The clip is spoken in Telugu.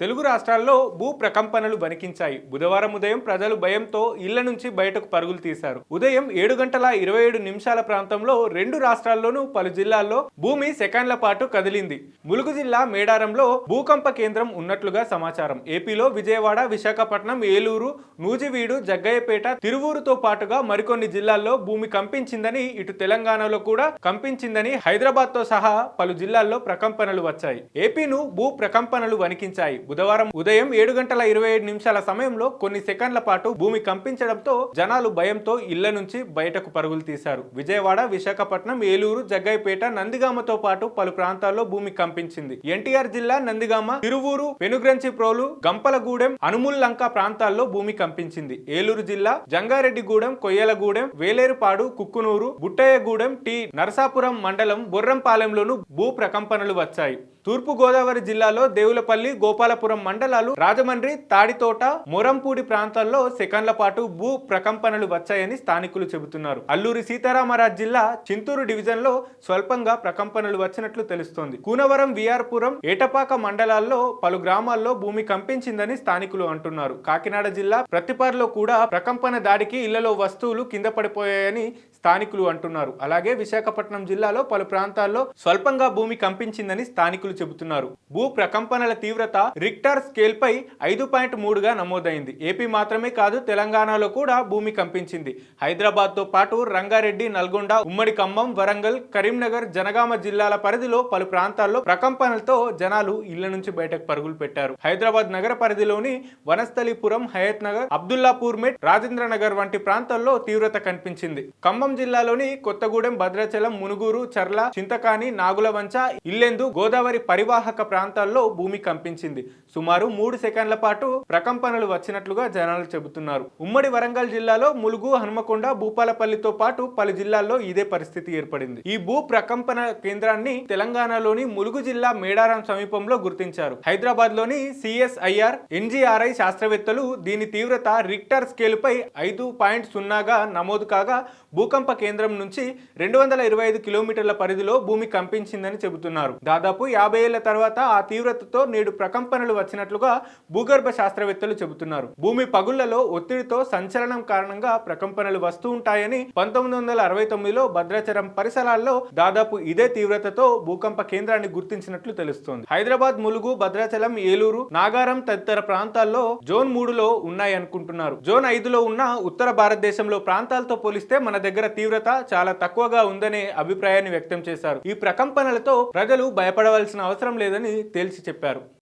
తెలుగు రాష్ట్రాల్లో భూ ప్రకంపనలు వణికించాయి. బుధవారం ఉదయం ప్రజలు భయంతో ఇళ్ళ నుంచి బయటకు పరుగులు తీశారు. ఉదయం ఏడు గంటల ఇరవై ఏడు నిమిషాల ప్రాంతంలో రెండు రాష్ట్రాల్లోనూ పలు జిల్లాల్లో భూమి సెకండ్ల పాటు కదిలింది. ములుగు జిల్లా మేడారంలో భూకంప కేంద్రం ఉన్నట్లుగా సమాచారం. ఏపీలో విజయవాడ విశాఖపట్నం ఏలూరు నూజివీడు జగ్గయ్యపేట తిరువూరుతో పాటుగా మరికొన్ని జిల్లాల్లో భూమి కంపించిందని ఇటు తెలంగాణలో కూడా కంపించిందని హైదరాబాద్తో సహా పలు జిల్లాల్లో ప్రకంపనలు వచ్చాయి. ఏపీను భూ ప్రకంపనలు వణికించాయి. బుధవారం ఉదయం ఏడు గంటల ఇరవై ఏడు నిమిషాల సమయంలో కొన్ని సెకండ్ల పాటు భూమి కంపించడంతో జనాలు భయంతో ఇళ్ళ నుంచి బయటకు పరుగులు తీశారు. విజయవాడ విశాఖపట్నం ఏలూరు జగ్గైపేట నందిగామతో పాటు పలు ప్రాంతాల్లో భూమి కంపించింది. ఎన్టీఆర్ జిల్లా నందిగామ తిరువూరు పెనుగ్రంచిప్రోలు గంపలగూడెం అనుముల్లంక ప్రాంతాల్లో భూమి కంపించింది. ఏలూరు జిల్లా జంగారెడ్డిగూడెం కొయ్యలగూడెం వేలేరుపాడు కుక్కునూరు బుట్టయ్యగూడెం టి నరసాపురం మండలం బొర్రంపాలెంలోనూ భూ ప్రకంపనలు వచ్చాయి. తూర్పుగోదావరి జిల్లాలో దేవులపల్లి గోపాలపురం మండలాలు రాజమండ్రి తాడితోట మొరంపూడి ప్రాంతాల్లో సెకండ్ల పాటు భూ ప్రకంపనలు వచ్చాయని స్థానికులు చెబుతున్నారు. అల్లూరి సీతారామరాజు జిల్లా చింతూరు డివిజన్లో స్వల్పంగా ప్రకంపనలు వచ్చినట్లు తెలుస్తోంది. కూనవరం విఆర్పురం ఏటపాక మండలాల్లో పలు గ్రామాల్లో భూమి కంపించిందని స్థానికులు అంటున్నారు. కాకినాడ జిల్లా ప్రతిపారులో కూడా ప్రకంపన దాడికి ఇళ్ళలో వస్తువులు కింద పడిపోయాయని స్థానికులు అంటున్నారు. అలాగే విశాఖపట్నం జిల్లాలో పలు ప్రాంతాల్లో స్వల్పంగా భూమి కంపించిందని స్థానికులు చెబుతున్నారు. భూ ప్రకంపనల తీవ్రత రిక్టర్ స్కేల్ పై ఐదు పాయింట్ మూడుగా నమోదైంది. ఏపీ మాత్రమే కాదు తెలంగాణలో కూడా భూమి కంపించింది. హైదరాబాద్తో పాటు రంగారెడ్డి నల్గొండ ఉమ్మడి ఖమ్మం వరంగల్ కరీంనగర్ జనగామ జిల్లాల పరిధిలో పలు ప్రాంతాల్లో ప్రకంపనలతో జనాలు ఇళ్ళ నుంచి బయటకు పరుగులు పెట్టారు. హైదరాబాద్ నగర పరిధిలోని వనస్థలిపురం హయత్ నగర్ అబ్దుల్లాపూర్ మెట్ రాజేంద్ర నగర్ వంటి ప్రాంతాల్లో తీవ్రత కనిపించింది. ఖమ్మం జిల్లాలోని కొత్తగూడెం భద్రాచలం మునుగూరు చర్ల చింతకాని నాగులవంచ ఇల్లెందు గోదావరి పరివాహక ప్రాంతాల్లో భూమి కంపించింది. సుమారు మూడు సెకండ్ల పాటు ప్రకంపనలు వచ్చినట్లుగా జనాలు చెబుతున్నారు. ఉమ్మడి వరంగల్ జిల్లాలో ములుగు హనుమకొండ భూపాలపల్లితో పాటు పలు జిల్లాల్లో ఇదే పరిస్థితి ఏర్పడింది. ఈ భూ ప్రకంపన కేంద్రాన్ని తెలంగాణలోని ములుగు జిల్లా మేడారం సమీపంలో గుర్తించారు. హైదరాబాద్లోని సిఎస్ఐఆర్ ఎన్జిఆర్ఐ శాస్త్రవేత్తలు దీని తీవ్రత రిక్టర్ స్కేల్ పై ఐదు పాయింట్ సున్నాగా నమోదు కాగా భూకంప కేంద్రం నుంచి రెండు వందల ఇరవై ఐదు కిలోమీటర్ల పరిధిలో భూమి కంపించిందని చెబుతున్నారు. దాదాపు యాభై ఏళ్ళ తర్వాత ఆ తీవ్రతతో నేడు ప్రకంపనలు వచ్చినట్లుగా భూగర్భ శాస్త్రవేత్తలు చెబుతున్నారు. భూమి పగుళ్ళలో ఒత్తిడితో సంచలనం కారణంగా ప్రకంపనలు వస్తూ ఉంటాయని పంతొమ్మిది వందల అరవై తొమ్మిదిలో భద్రాచలం పరిసరాల్లో దాదాపు ఇదే తీవ్రతతో భూకంప కేంద్రాన్ని గుర్తించినట్లు తెలుస్తోంది. హైదరాబాద్ ములుగు భద్రాచలం ఏలూరు నాగారం తదితర ప్రాంతాల్లో జోన్ మూడులో ఉన్నాయనుకుంటున్నారు. జోన్ ఐదులో ఉన్న ఉత్తర భారతదేశంలో ప్రాంతాలతో పోలిస్తే మన దగ్గర తీవ్రత చాలా తక్కువగా ఉందనే అభిప్రాయాన్ని వ్యక్తం చేశారు. ఈ ప్రకంపనలతో ప్రజలు భయపడవలసిన అవసరం లేదని తేల్చి చెప్పారు.